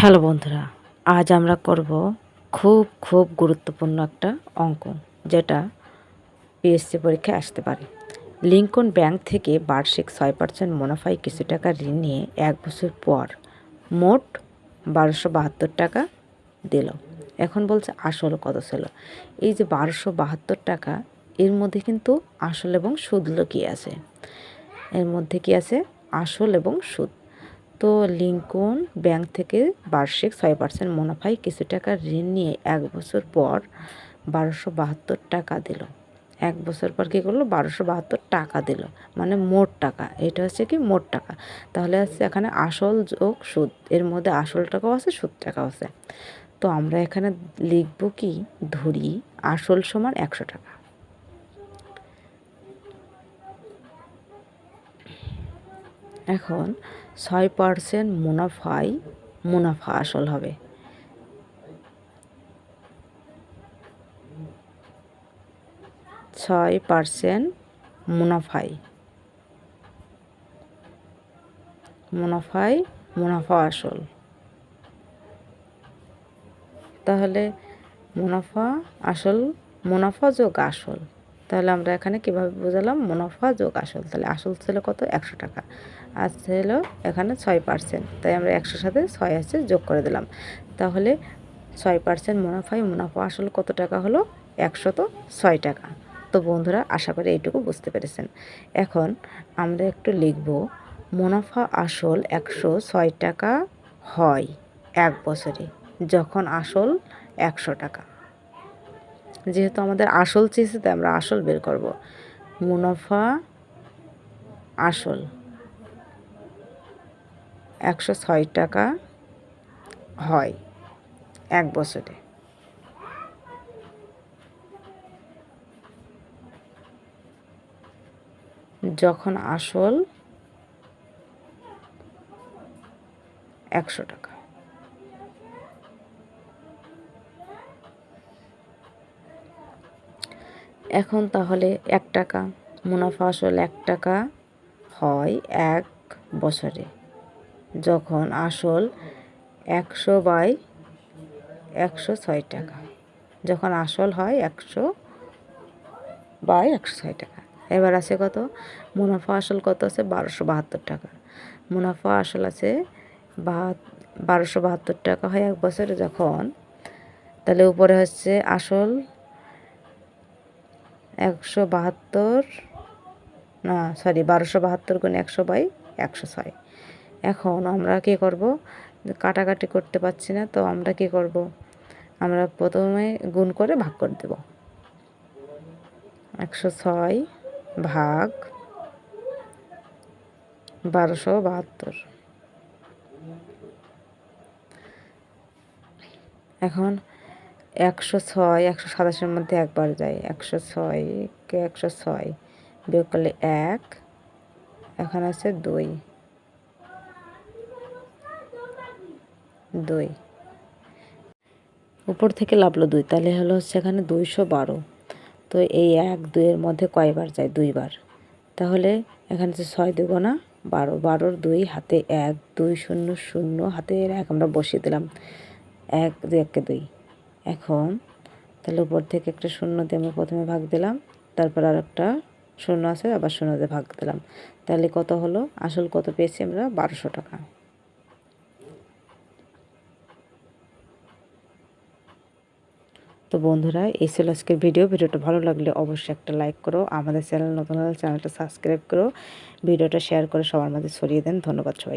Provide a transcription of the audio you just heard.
Hello বন্ধুরা, আজ আমরা করব খুব খুব গুরুত্বপূর্ণ একটা অঙ্ক, যেটা পিএসসি পরীক্ষায় আসতে পারে। লিঙ্কন ব্যাংক থেকে বার্ষিক ছয় পার্সেন্ট মুনাফায় কিছু টাকা ঋণ নিয়ে এক বছর পর মোট বারোশো বাহাত্তর টাকা দিল। এখন বলছে আসল কত ছিল? এই যে বারোশো বাহাত্তর টাকা, এর মধ্যে কিন্তু আসল এবং সুদ লুকিয়ে আছে? এর মধ্যে কি আছে? আসল এবং সুদ তো লিঙ্কন ব্যাংক থেকে বার্ষিক ছয় পার্সেন্ট মুনাফায় কিছু টাকা ঋণ নিয়ে এক বছর পর বারোশো বাহাত্তর টাকা দিল। এক বছর পর কী করল? বারোশো বাহাত্তর টাকা দিল। মানে মোট টাকা। এটা হচ্ছে কি? মোট টাকা। তাহলে হচ্ছে এখানে আসল যোগ সুদ। এর মধ্যে আসল টাকাও আছে, সুদ টাকাও আছে। তো আমরা এখানে লিখব কি? ধরি আসল সমান একশো টাকা। এখন ছয় পার্সেন্ট মুনাফাই মুনাফা আসল হবে। ছয় পার্সেন্ট মুনাফাই। মুনাফাই মুনাফা আসল। তাহলে মুনাফা আসল, মুনাফা যোগ আসল। তাহলে আমরা এখানে কীভাবে বোঝালাম? মুনাফা যোগ আসল। তাহলে আসল ছিল কত? একশো টাকা। আর ছিল এখানে ছয় পার্সেন্ট তাই আমরা একশোর সাথে ছয় আছে যোগ করে দিলাম। তাহলে ছয় পার্সেন্ট মুনাফায়, মুনাফা আসল কত টাকা হলো? একশত ছয় টাকা। তো বন্ধুরা, আশা করি এইটুকু বুঝতে পেরেছেন। এখন আমরা একটু লিখব, মুনাফা আসল একশো ছয় টাকা হয় এক বছরে, যখন আসল একশো টাকা। যেহেতু আমাদের আসল চেয়েছে তাই আমরা আসল বের করব, মুনাফা আসল একশো ছয় টাকা হয় এক বছরে। যখন আসল একশো টাকা। এখন তাহলে এক টাকা, মুনাফা আসল এক টাকা হয় এক বছরে। যখন আসল একশো বাই একশো ছয় টাকা। যখন আসল হয় একশো বাই একশো ছয় টাকা। এবার আছে কত? মুনাফা আসল কত আছে? বারোশো বাহাত্তর টাকা। মুনাফা আসল আছে বারোশো বাহাত্তর টাকা হয় এক বছরে যখন। তাহলে উপরে হচ্ছে আসল একশো বাহাত্তর, না সরি বারোশো বাহাত্তর গুণ একশো বাই একশো ছয়। এখন আমরা কী করব? কাটাকাটি করতে পারছি না, তো আমরা কি করব? আমরা প্রথমে গুণ করে ভাগ করে দেব। একশো ছয় ভাগ বারোশো বাহাত্তর। এখন একশো ছয়, একশো সাতাশের মধ্যে একবার যায় একশো ছয় কে একশো ছয়? বিয়োগ করলে এক। এখন আছে দুই। দুই। উপর থেকে লাভলো দুই, তাহলে হলো হচ্ছে এখানে দুইশো বারো। তো এই এক দুইয়ের মধ্যে কয়বার যায়? দুইবার। তাহলে এখানে হচ্ছে ছয় দুগুণা বারো, বারোর দুই হাতে এক, দুই শূন্য শূন্য হাতে এক, আমরা বসিয়ে দিলাম এক, দুই একে দুই। এখন তাহলে উপর থেকে একটা শূন্য দিয়ে আমরা প্রথমে ভাগ দিলাম, তারপর আর একটা শূন্য আছে, আবার শূন্য দিয়ে ভাগ দিলাম। তাহলে কত হলো? আসল কত পেয়েছি আমরা? বারোশো টাকা। তো বন্ধুরা, এই ছিল আজকের ভিডিও। ভিডিওটা ভালো লাগলে অবশ্যই একটা লাইক করো, আমাদের চ্যানেল নতুন চ্যানেলটা সাবস্ক্রাইব করো। ভিডিওটা শেয়ার করে সবার মাঝে ছড়িয়ে দেন। ধন্যবাদ সবাই